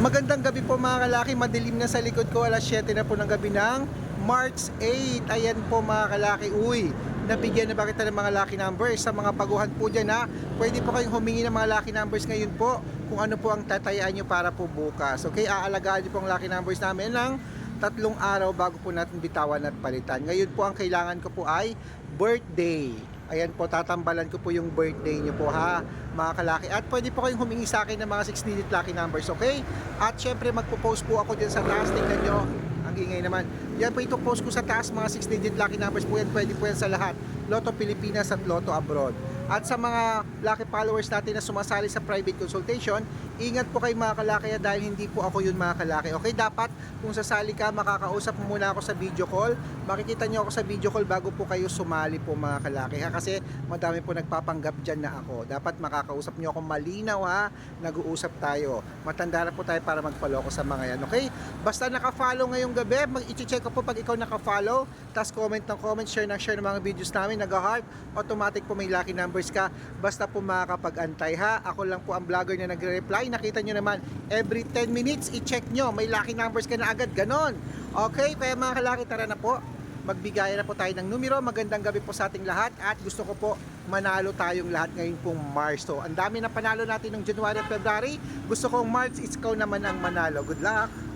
Magandang gabi po mga kalaki, madilim na sa likod ko, alas 7 na po ng gabi ng March 8. Ayan po mga kalaki, uy, nabigyan na ba kita ng mga lucky numbers sa mga baguhan po dyan ha? Pwede po kayong humingi ng mga lucky numbers ngayon po kung ano po ang tatayaan nyo para po bukas. Okay, aalagaan nyo po ang lucky numbers namin ng tatlong araw bago po natin bitawan at palitan. Ngayon po ang kailangan ko po ay birthday. Ayan po, tatambalan ko po yung birthday nyo po ha, mga kalaki. At pwede po kayong humingi sa akin ng mga 6-digit lucky numbers, okay? At syempre magpo-post po ako dyan sa taas, tingnan nyo. Ang ingay naman. Yan po ito post ko sa taas, mga 6-digit lucky numbers po yan. Pwede po yan sa lahat. Lotto Pilipinas at Lotto Abroad. At sa mga lucky followers natin na sumasali sa private consultation, ingat po kayo mga kalaki dahil hindi po ako yun mga kalaki. Okay, dapat kung sasali ka, makakausap mo muna ako sa video call. Makikita nyo ako sa video call bago po kayo sumali po mga kalaki ha. Kasi madami po nagpapanggap dyan na ako. Dapat makakausap nyo ako malinaw ha. Nag-uusap tayo. Matanda na po tayo para magpaloko sa mga yan. Okay? Basta naka-follow ngayong gabi, mag-i-check ko po pag ikaw naka-follow. Tapos comment ng comment, share ng share ng mga videos namin. Nag-heart, automatic po may lucky numbers ka. Basta po makakapag-antay ha. Ako lang po ang vlogger na nagre-reply. Nakita nyo naman, every 10 minutes, i-check nyo. May lucky numbers ka na agad. Ganon. Okay? Kaya mga kalaki, tara na po. Magbigayan na po tayo ng numero. Magandang gabi po sa ating lahat. At gusto ko po manalo tayong lahat ngayon pong March. So, ang dami na panalo natin ng January at February. Gusto kong March, ikaw naman ang manalo. Good luck!